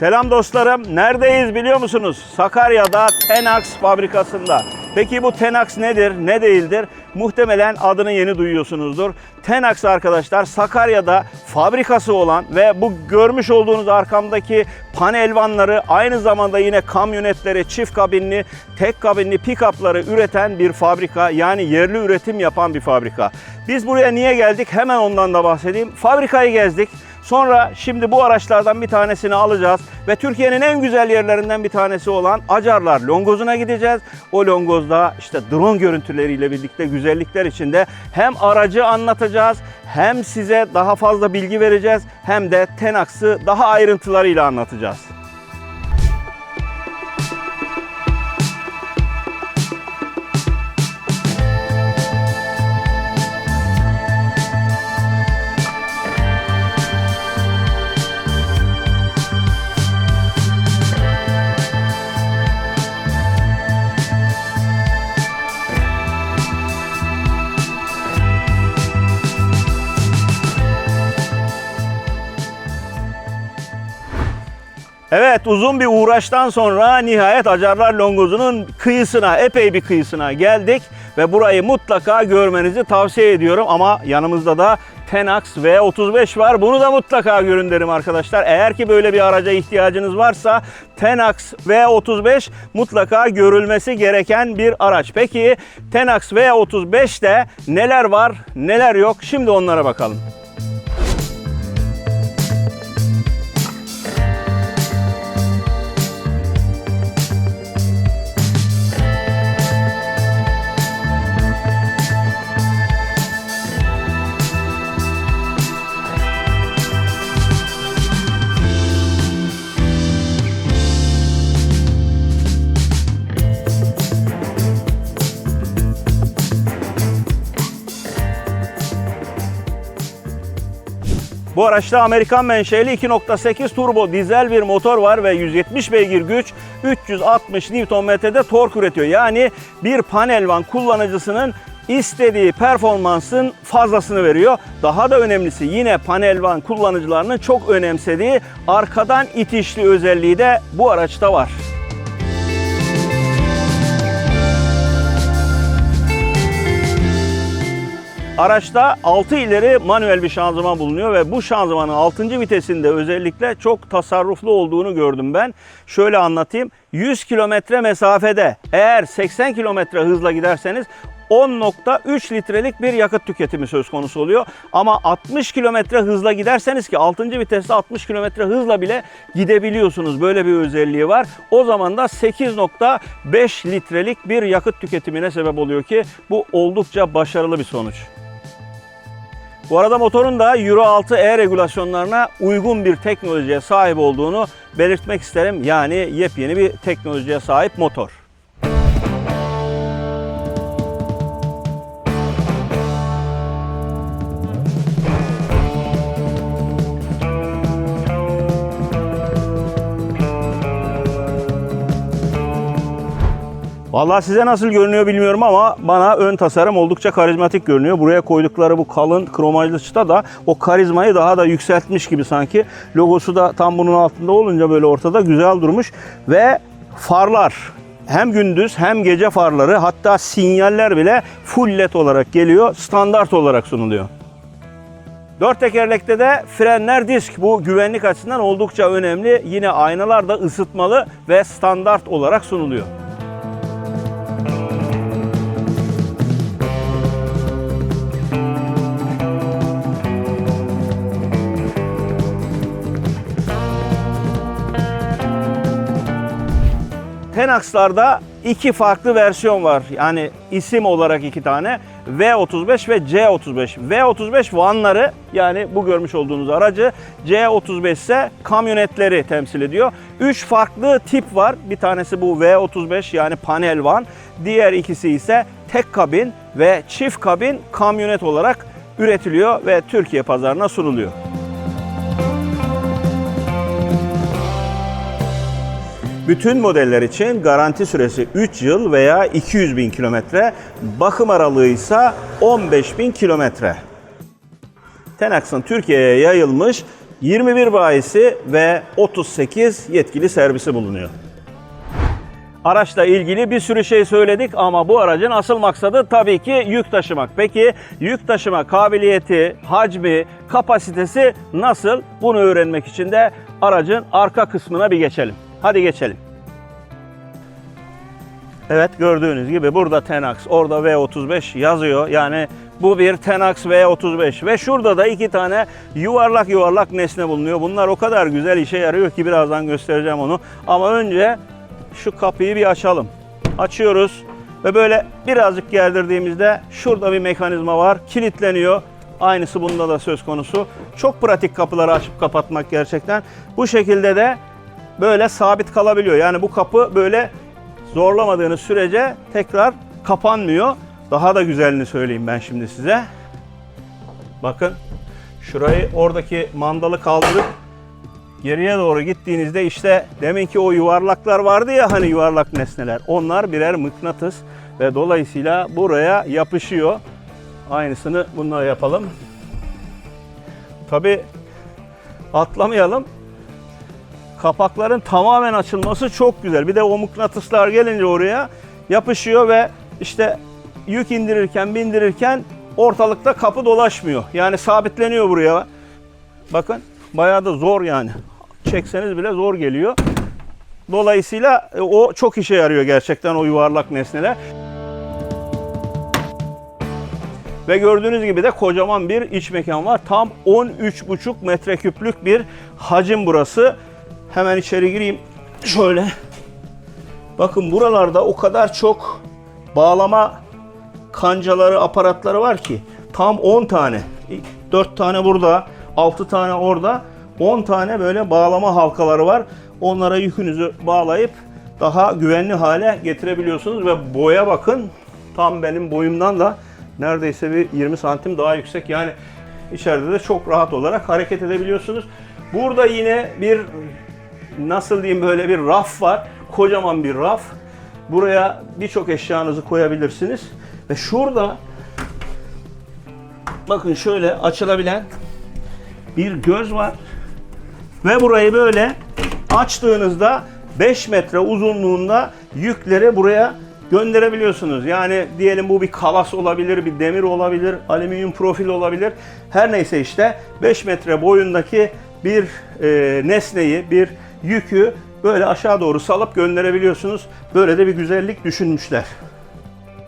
Selam dostlarım. Neredeyiz biliyor musunuz? Sakarya'da Tenax fabrikasında. Peki bu Tenax nedir, ne değildir? Muhtemelen adını yeni duyuyorsunuzdur. Tenax arkadaşlar Sakarya'da fabrikası olan ve bu görmüş olduğunuz arkamdaki panelvanları aynı zamanda yine kamyonetleri, çift kabinli, tek kabinli pick-up'ları üreten bir fabrika. Yani yerli üretim yapan bir fabrika. Biz buraya niye geldik? Hemen ondan da bahsedeyim. Fabrikayı gezdik. Sonra şimdi bu araçlardan bir tanesini alacağız ve Türkiye'nin en güzel yerlerinden bir tanesi olan Acarlar Longoz'una gideceğiz. O Longoz'da işte drone görüntüleriyle birlikte güzellikler içinde hem aracı anlatacağız hem size daha fazla bilgi vereceğiz hem de Tenax'ı daha ayrıntılarıyla anlatacağız. Evet uzun bir uğraştan sonra nihayet Acarlar Longozu'nun kıyısına, epey bir kıyısına geldik ve burayı mutlaka görmenizi tavsiye ediyorum ama yanımızda da Tenax V35 var. Bunu da mutlaka görün derim arkadaşlar. Eğer ki böyle bir araca ihtiyacınız varsa Tenax V35 mutlaka görülmesi gereken bir araç. Peki Tenax V35'te neler var, neler yok? Şimdi onlara bakalım. Bu araçta Amerikan menşeli 2.8 turbo dizel bir motor var ve 170 beygir güç 360 Nm'de tork üretiyor. Yani bir panel van kullanıcısının istediği performansın fazlasını veriyor. Daha da önemlisi yine panel van kullanıcılarının çok önemsediği arkadan itişli özelliği de bu araçta var. Araçta 6 ileri manuel bir şanzıman bulunuyor ve bu şanzımanın 6. vitesinde özellikle çok tasarruflu olduğunu gördüm ben. Şöyle anlatayım. 100 kilometre mesafede eğer 80 kilometre hızla giderseniz 10.3 litrelik bir yakıt tüketimi söz konusu oluyor. Ama 60 kilometre hızla giderseniz ki 6. viteste 60 kilometre hızla bile gidebiliyorsunuz. Böyle bir özelliği var. O zaman da 8.5 litrelik bir yakıt tüketimine sebep oluyor ki bu oldukça başarılı bir sonuç. Bu arada motorun da Euro 6 E regülasyonlarına uygun bir teknolojiye sahip olduğunu belirtmek isterim. Yani yepyeni bir teknolojiye sahip motor. Vallahi size nasıl görünüyor bilmiyorum ama bana ön tasarım oldukça karizmatik görünüyor. Buraya koydukları bu kalın kromajlı çıta da o karizmayı daha da yükseltmiş gibi sanki. Logosu da tam bunun altında olunca böyle ortada güzel durmuş. Ve farlar hem gündüz hem gece farları hatta sinyaller bile full led olarak geliyor. Standart olarak sunuluyor. Dört tekerlekte de frenler disk. Bu güvenlik açısından oldukça önemli. Yine aynalar da ısıtmalı ve standart olarak sunuluyor. Tenax'larda iki farklı versiyon var. Yani isim olarak iki tane. V35 ve C35. V35 vanları yani bu görmüş olduğunuz aracı. C35 ise kamyonetleri temsil ediyor. Üç farklı tip var. Bir tanesi bu V35 yani panel van. Diğer ikisi ise tek kabin ve çift kabin kamyonet olarak üretiliyor ve Türkiye pazarına sunuluyor. Bütün modeller için garanti süresi 3 yıl veya 200 bin kilometre, bakım aralığı ise 15 bin kilometre. Tenax'ın Türkiye'ye yayılmış 21 bayisi ve 38 yetkili servisi bulunuyor. Araçla ilgili bir sürü şey söyledik ama bu aracın asıl maksadı tabii ki yük taşımak. Peki yük taşıma kabiliyeti, hacmi, kapasitesi nasıl? Bunu öğrenmek için de aracın arka kısmına bir geçelim. Hadi geçelim. Evet gördüğünüz gibi burada Tenax, orada V35 yazıyor. Yani bu bir Tenax V35 ve şurada da iki tane yuvarlak yuvarlak nesne bulunuyor. Bunlar o kadar güzel işe yarıyor ki birazdan göstereceğim onu. Ama önce şu kapıyı bir açalım. Açıyoruz ve böyle birazcık gerdirdiğimizde şurada bir mekanizma var. Kilitleniyor. Aynısı bunda da söz konusu. Çok pratik kapıları açıp kapatmak gerçekten. Bu şekilde de böyle sabit kalabiliyor. Yani bu kapı böyle zorlamadığınız sürece tekrar kapanmıyor. Daha da güzelini söyleyeyim ben şimdi size. Bakın şurayı oradaki mandalı kaldırıp geriye doğru gittiğinizde işte deminki o yuvarlaklar vardı ya hani yuvarlak nesneler. Onlar birer mıknatıs ve dolayısıyla buraya yapışıyor. Aynısını bununla yapalım. Tabi atlamayalım. Kapakların tamamen açılması çok güzel. Bir de o mıknatıslar gelince oraya yapışıyor ve işte yük indirirken bindirirken ortalıkta kapı dolaşmıyor. Yani sabitleniyor buraya. Bakın bayağı da zor yani. Çekseniz bile zor geliyor. Dolayısıyla e, o çok işe yarıyor gerçekten o yuvarlak nesneler. Ve gördüğünüz gibi de kocaman bir iç mekan var. Tam 13,5 metreküplük bir hacim burası. Hemen içeri gireyim. Şöyle. Bakın buralarda o kadar çok bağlama kancaları, aparatları var ki tam 10 tane. 4 tane burada, 6 tane orada, 10 tane böyle bağlama halkaları var. Onlara yükünüzü bağlayıp daha güvenli hale getirebiliyorsunuz ve boya bakın tam benim boyumdan da neredeyse bir 20 santim daha yüksek. Yani içeride de çok rahat olarak hareket edebiliyorsunuz. Burada yine bir nasıl diyeyim böyle bir raf var. Kocaman bir raf. Buraya birçok eşyanızı koyabilirsiniz. Ve şurada bakın şöyle açılabilen bir göz var. Ve burayı böyle açtığınızda 5 metre uzunluğunda yükleri buraya gönderebiliyorsunuz. Yani diyelim bu bir kalas olabilir, bir demir olabilir, alüminyum profil olabilir. Her neyse işte 5 metre boyundaki bir e, nesneyi, bir yükü böyle aşağı doğru salıp gönderebiliyorsunuz. Böyle de bir güzellik düşünmüşler.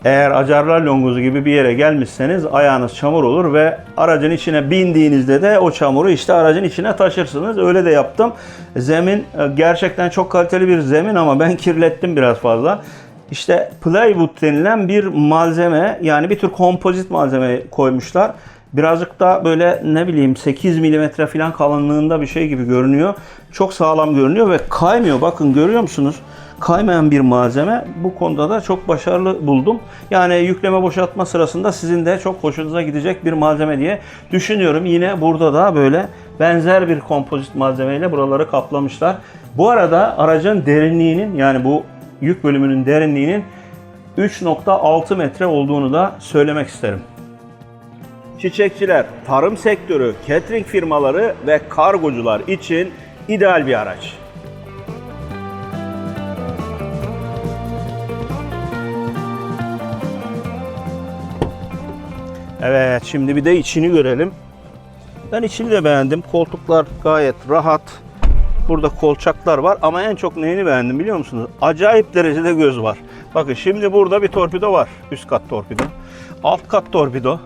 Eğer Acarlar Longozu gibi bir yere gelmişseniz ayağınız çamur olur ve aracın içine bindiğinizde de o çamuru işte aracın içine taşırsınız. Öyle de yaptım. Zemin e, gerçekten çok kaliteli bir zemin ama ben kirlettim biraz fazla. İşte plywood denilen bir malzeme yani bir tür kompozit malzeme koymuşlar. Birazcık da böyle ne bileyim 8 milimetre falan kalınlığında bir şey gibi görünüyor. Çok sağlam görünüyor ve kaymıyor. Bakın görüyor musunuz? Kaymayan bir malzeme. Bu konuda da çok başarılı buldum. Yani yükleme boşaltma sırasında sizin de çok hoşunuza gidecek bir malzeme diye düşünüyorum. Yine burada da böyle benzer bir kompozit malzemeyle buraları kaplamışlar. Bu arada aracın derinliğinin yani bu yük bölümünün derinliğinin 3.6 metre olduğunu da söylemek isterim. Çiçekçiler, tarım sektörü, catering firmaları ve kargocular için ideal bir araç. Evet, şimdi bir de içini görelim. Ben içini de beğendim. Koltuklar gayet rahat. Burada kolçaklar var ama en çok neyini beğendim biliyor musunuz? Acayip derecede göz var. Bakın şimdi burada bir torpido var. Üst kat torpido. Alt kat torpido.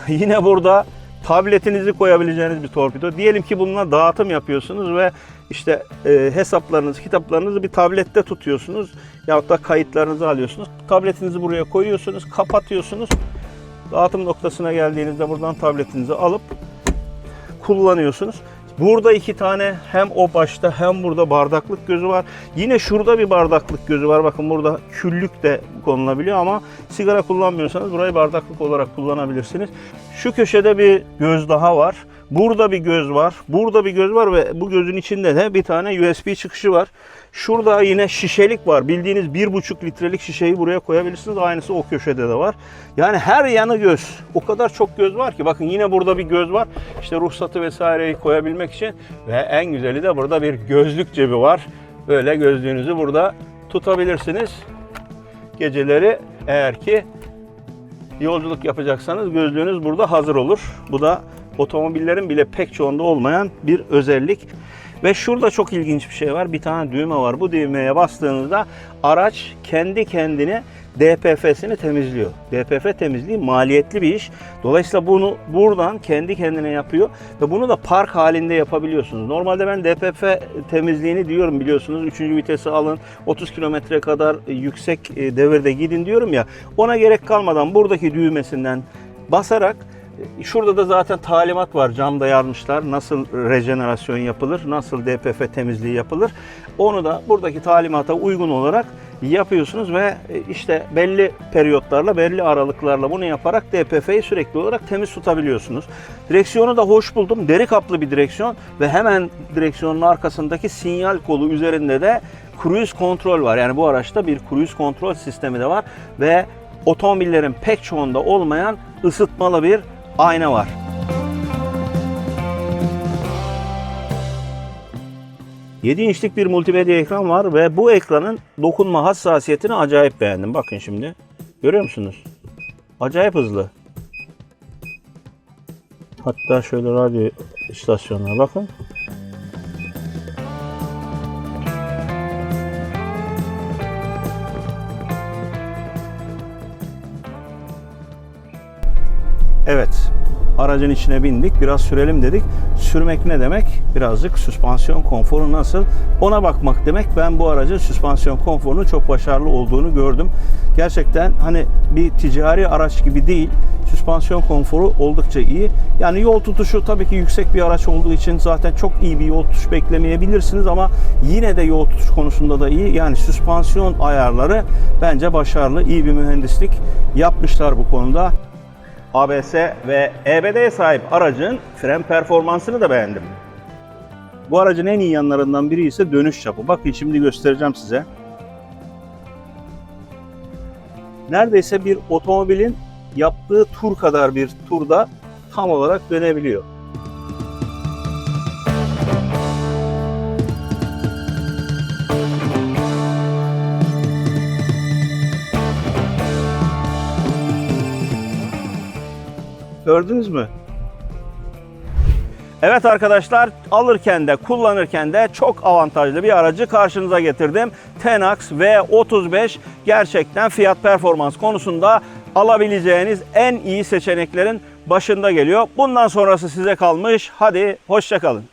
Yine burada tabletinizi koyabileceğiniz bir torpido. Diyelim ki bununla dağıtım yapıyorsunuz ve işte e, hesaplarınızı, kitaplarınızı bir tablette tutuyorsunuz. Yahut da kayıtlarınızı alıyorsunuz. Tabletinizi buraya koyuyorsunuz, kapatıyorsunuz. Dağıtım noktasına geldiğinizde buradan tabletinizi alıp kullanıyorsunuz. Burada iki tane hem o başta hem burada bardaklık gözü var. Yine şurada bir bardaklık gözü var. Bakın burada küllük de konulabiliyor ama sigara kullanmıyorsanız burayı bardaklık olarak kullanabilirsiniz. Şu köşede bir göz daha var. Burada bir göz var. Burada bir göz var ve bu gözün içinde de bir tane USB çıkışı var. Şurada yine şişelik var. Bildiğiniz 1,5 litrelik şişeyi buraya koyabilirsiniz. Aynısı o köşede de var. Yani her yanı göz. O kadar çok göz var ki. Bakın yine burada bir göz var. İşte ruhsatı vesaireyi koyabilmek için. Ve en güzeli de burada bir gözlük cebi var. Böyle gözlüğünüzü burada tutabilirsiniz. Geceleri eğer ki yolculuk yapacaksanız gözlüğünüz burada hazır olur. Bu da otomobillerin bile pek çoğunda olmayan bir özellik. Ve şurada çok ilginç bir şey var. Bir tane düğme var. Bu düğmeye bastığınızda araç kendi kendine DPF'sini temizliyor. DPF temizliği maliyetli bir iş. Dolayısıyla bunu buradan kendi kendine yapıyor ve bunu da park halinde yapabiliyorsunuz. Normalde ben DPF temizliğini diyorum biliyorsunuz. Üçüncü vitesi alın, 30 kilometre kadar yüksek e, devirde gidin diyorum ya. Ona gerek kalmadan buradaki düğmesinden basarak Şurada da zaten talimat var. Camda yazmışlar. Nasıl rejenerasyon yapılır, nasıl DPF temizliği yapılır. Onu da buradaki talimata uygun olarak yapıyorsunuz ve işte belli periyotlarla, belli aralıklarla bunu yaparak DPF'yi sürekli olarak temiz tutabiliyorsunuz. Direksiyonu da hoş buldum. Deri kaplı bir direksiyon ve hemen direksiyonun arkasındaki sinyal kolu üzerinde de cruise kontrol var. Yani bu araçta bir cruise kontrol sistemi de var ve otomobillerin pek çoğunda olmayan ısıtmalı bir ayna var. Yedi inçlik bir multimedya ekran var ve bu ekranın dokunma hassasiyetini acayip beğendim. Bakın şimdi. Görüyor musunuz? Acayip hızlı. Hatta şöyle radyo istasyonuna bakın. Aracın içine bindik. Biraz sürelim dedik. Sürmek ne demek? Birazcık süspansiyon konforu nasıl? Ona bakmak demek. Ben bu aracın süspansiyon konforunun çok başarılı olduğunu gördüm. Gerçekten hani bir ticari araç gibi değil. Süspansiyon konforu oldukça iyi. Yani yol tutuşu tabii ki yüksek bir araç olduğu için zaten çok iyi bir yol tutuş beklemeyebilirsiniz ama yine de yol tutuş konusunda da iyi. Yani süspansiyon ayarları bence başarılı. iyi bir mühendislik yapmışlar bu konuda. ABS ve EBD'ye sahip aracın fren performansını da beğendim. Bu aracın en iyi yanlarından biri ise dönüş çapı. Bakın şimdi göstereceğim size. Neredeyse bir otomobilin yaptığı tur kadar bir turda tam olarak dönebiliyor. Gördünüz mü? Evet arkadaşlar alırken de kullanırken de çok avantajlı bir aracı karşınıza getirdim. Tenax V35 gerçekten fiyat performans konusunda alabileceğiniz en iyi seçeneklerin başında geliyor. Bundan sonrası size kalmış. Hadi hoşçakalın.